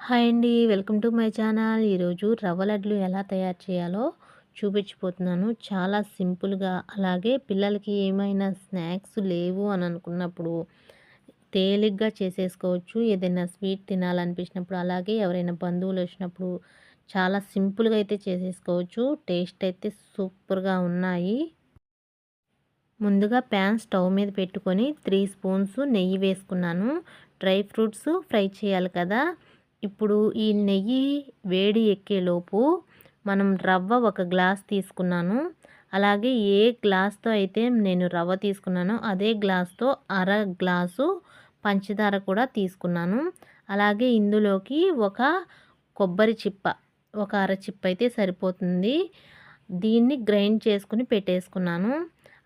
Hi అండి. Welcome to my channel. ఈరోజు రవ్వ లడ్లు ఎలా తయారు చేయాలో చూపించిపోతున్నాను చాలా సింపుల్గా అలాగే పిల్లలకి ఏమైనా స్నాక్స్ లేవు అని అనుకున్నప్పుడు తేలిగ్గా చేసేసుకోవచ్చు. ఏదైనా స్వీట్ తినాలనిపించినప్పుడు అలాగే ఎవరైనా బంధువులు వచ్చినప్పుడు చాలా సింపుల్గా అయితే చేసేసుకోవచ్చు. టేస్ట్ అయితే సూపర్గా ఉన్నాయి. ముందుగా ప్యాన్ స్టవ్ మీద పెట్టుకొని త్రీ స్పూన్స్ నెయ్యి వేసుకున్నాను. డ్రై ఫ్రూట్స్ ఫ్రై చేయాలి కదా. ఇప్పుడు ఈ నెయ్యి వేడి ఎక్కేలోపు మనం రవ్వ ఒక గ్లాస్ తీసుకున్నాను. అలాగే ఏ గ్లాస్తో అయితే నేను రవ్వ తీసుకున్నానో అదే గ్లాస్తో అర గ్లాసు పంచదార కూడా తీసుకున్నాను. అలాగే ఇందులోకి ఒక కొబ్బరి చిప్ప ఒక అర చిప్ప అయితే సరిపోతుంది. దీన్ని గ్రైండ్ చేసుకుని పెట్టేసుకున్నాను.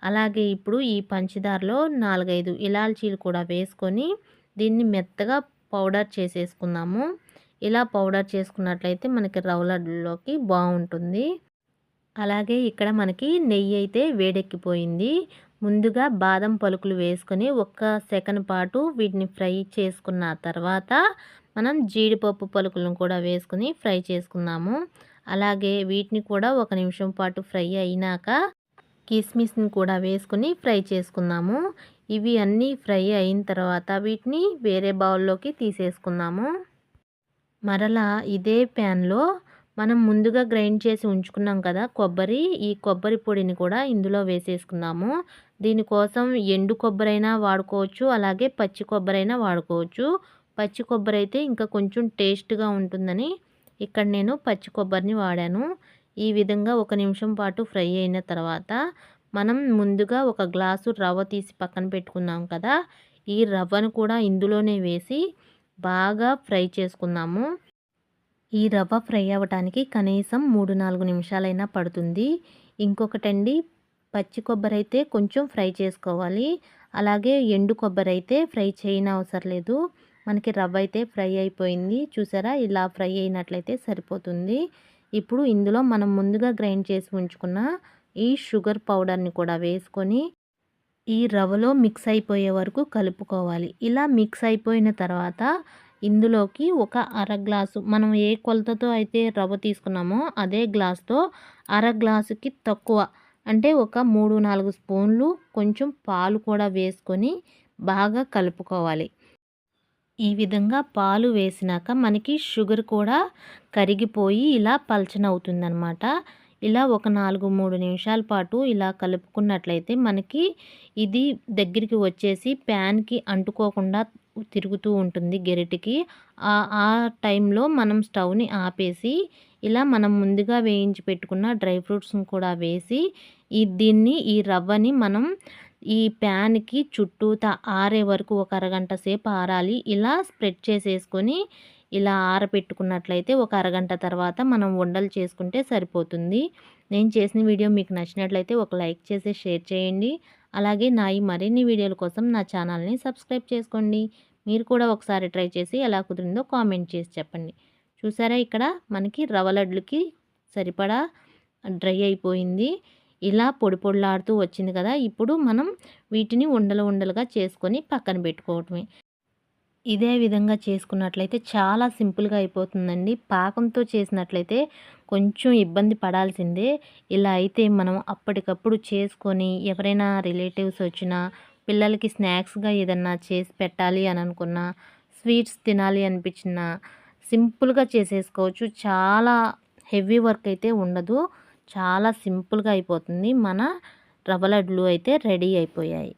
అలాగే ఇప్పుడు ఈ పంచదారలో నాలుగైదు ఇలాచీలు కూడా వేసుకొని దీన్ని మెత్తగా పౌడర్ చేసేసుకుందాము. ఇలా పౌడర్ చేసుకున్నట్లయితే మనకి రవ్వ బాగుంటుంది. అలాగే ఇక్కడ మనకి నెయ్యి అయితే వేడెక్కిపోయింది. ముందుగా బాదం పలుకులు వేసుకొని ఒక్క సెకండ్ పాటు వీటిని ఫ్రై చేసుకున్న తర్వాత మనం జీడిపప్పు పలుకులను కూడా వేసుకుని ఫ్రై చేసుకున్నాము అలాగే వీటిని కూడా ఒక నిమిషం పాటు ఫ్రై అయినాక కిస్మిస్ని కూడా వేసుకుని ఫ్రై చేసుకుందాము. ఇవి అన్నీ ఫ్రై అయిన తర్వాత వీటిని వేరే బౌల్లోకి తీసేసుకుందాము. మరలా ఇదే ప్యాన్లో మనం ముందుగా గ్రైండ్ చేసి ఉంచుకున్నాం కదా కొబ్బరి ఈ కొబ్బరి పొడిని కూడా ఇందులో వేసేసుకుందాము. దీనికోసం ఎండు కొబ్బరి అయినా వాడుకోవచ్చు అలాగే పచ్చి కొబ్బరి అయినా వాడుకోవచ్చు. పచ్చి కొబ్బరి అయితే ఇంకా కొంచెం టేస్ట్గా ఉంటుందని ఇక్కడ నేను పచ్చి కొబ్బరిని వాడాను. ఈ విధంగా ఒక నిమిషం పాటు ఫ్రై అయిన తర్వాత మనం ముందుగా ఒక గ్లాసు రవ్వ తీసి పక్కన పెట్టుకున్నాం కదా. ఈ రవ్వను కూడా ఇందులోనే వేసి బాగా ఫ్రై చేసుకుందాము. ఈ రవ్వ ఫ్రై అవ్వటానికి కనీసం మూడు నాలుగు నిమిషాలైనా పడుతుంది. ఇంకొకటండి పచ్చి కొబ్బరి అయితే కొంచెం ఫ్రై చేసుకోవాలి. అలాగే ఎండు కొబ్బరి అయితే ఫ్రై చేయని అవసరం లేదు. మనకి రవ్వ అయితే ఫ్రై అయిపోయింది. చూసారా? ఇలా ఫ్రై అయినట్లయితే సరిపోతుంది. ఇప్పుడు ఇందులో మనం ముందుగా గ్రైండ్ చేసి ఉంచుకున్న ఈ షుగర్ పౌడర్ని కూడా వేసుకొని ఈ రవ్వలో మిక్స్ అయిపోయే వరకు కలుపుకోవాలి. ఇలా మిక్స్ అయిపోయిన తర్వాత ఇందులోకి ఒక అర గ్లాసు మనం ఏ కొలతతో అయితే రవ్వ తీసుకున్నామో అదే గ్లాస్తో అర గ్లాసుకి తక్కువ అంటే ఒక మూడు నాలుగు స్పూన్లు కొంచెం పాలు కూడా వేసుకొని బాగా కలుపుకోవాలి. ఈ విధంగా పాలు వేసినాక మనకి షుగర్ కూడా కరిగిపోయి ఇలా పలచనవుతుందనమాట ఇలా ఒక నాలుగు మూడు నిమిషాల పాటు ఇలా కలుపుకున్నట్లయితే మనకి ఇది దగ్గరికి వచ్చేసి ప్యాన్కి అంటుకోకుండా తిరుగుతూ ఉంటుంది గెరిటికి. ఆ టైంలో మనం స్టవ్ని ఆపేసి ఇలా మనం ముందుగా వేయించి పెట్టుకున్న డ్రై ఫ్రూట్స్ని కూడా వేసి ఈ దీన్ని ఈ రవ్వని మనం ఈ ప్యాన్కి చుట్టూత ఆరే వరకు ఒక అరగంట సేపు ఆరాలి. ఇలా స్ప్రెడ్ చేసేసుకొని ఇలా ఆరబెట్టుకున్నట్లయితే ఒక అరగంట తర్వాత మనం వండలు చేసుకుంటే సరిపోతుంది. నేను చేసిన వీడియో మీకు నచ్చినట్లయితే ఒక లైక్ చేసి షేర్ చేయండి. అలాగే నా ఈ మరిన్ని వీడియోల కోసం నా ఛానల్ని సబ్స్క్రైబ్ చేసుకోండి. మీరు కూడా ఒకసారి ట్రై చేసి ఎలా కుదిరిందో కామెంట్ చేసి చెప్పండి. చూసారా ఇక్కడ మనకి రవ్వ లడ్లకి సరిపడా డ్రై అయిపోయింది. ఇలా పొడి పొడిలాడుతూ వచ్చింది కదా ఇప్పుడు మనం వీటిని ఉండలు ఉండలుగా చేసుకొని పక్కన పెట్టుకోవటమే. ఇదే విధంగా చేసుకున్నట్లయితే చాలా సింపుల్గా అయిపోతుందండి. పాకంతో చేసినట్లయితే కొంచెం ఇబ్బంది పడాల్సిందే. ఇలా అయితే మనం అప్పటికప్పుడు చేసుకొని ఎవరైనా రిలేటివ్స్ వచ్చినా పిల్లలకి స్నాక్స్గా ఏదన్నా చేసి పెట్టాలి అని అనుకున్నా స్వీట్స్ తినాలి అనిపించిన సింపుల్గా చేసేసుకోవచ్చు. చాలా హెవీ వర్క్ అయితే ఉండదు. చాలా సింపుల్గా అయిపోతుంది. మన రవ్వ లడ్లు అయితే రెడీ అయిపోయాయి.